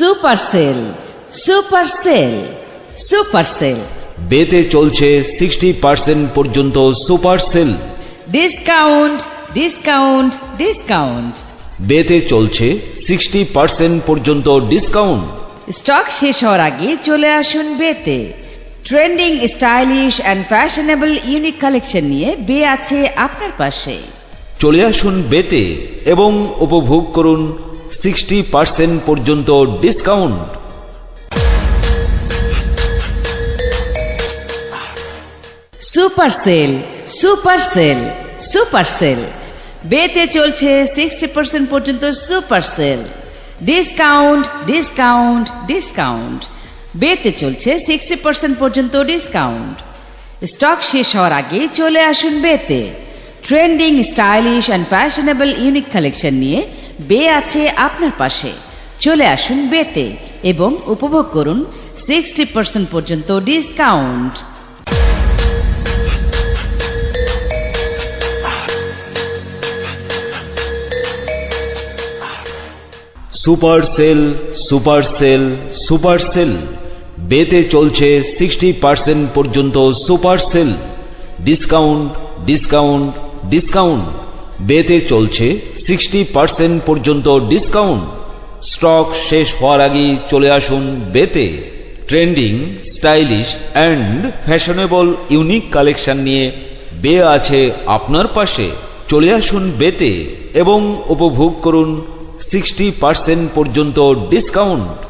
Super sale super sale super sale বেতে চলছে sixty percent পর্যন্ত super sale discount discount discount বেতে চলছে সিক্সটি পার্সেন্ট পর্যন্ত ডিসকাউন্ট স্টক শেষ হওয়ার আগে চলে আসুন বেতে। Trending stylish and fashionable unique collection নিয়ে বে আছে আপনার পাশে। চলে আসুন বেতে এবং উপভোগ করুন সিক্সটি পার্সেন্ট পর্যন্ত discount super sale super sale super sale বেতে চলছে সিক্সটি পার্সেন্ট পর্যন্ত super sale discount discount discount বেতে চলছে সিক্সটি পার্সেন্ট পর্যন্ত ডিসকাউন্ট স্টক শেষ হওয়ার আগে চলে আসুন বেতে। Trending stylish and fashionable unique collection নিয়ে বে আছে আপনার পাশে। চলে আসুন বেতে এবং উপভোগ করুন সিক্সটি পার্সেন্ট পর্যন্ত discount super sale super sale super sale বেতে চলছে সিক্সটি পার্সেন্ট পর্যন্ত super sale discount discount discount বেতে চলছে সিক্সটি পার্সেন্ট পর্যন্ত ডিসকাউন্ট স্টক শেষ হওয়ার আগেই চলে আসুন বেতে। Trending stylish and fashionable unique collection নিয়ে বে আছে আপনার পাশে। চলে আসুন বেতে এবং উপভোগ করুন সিক্সটি পার্সেন্ট পর্যন্ত ডিসকাউন্ট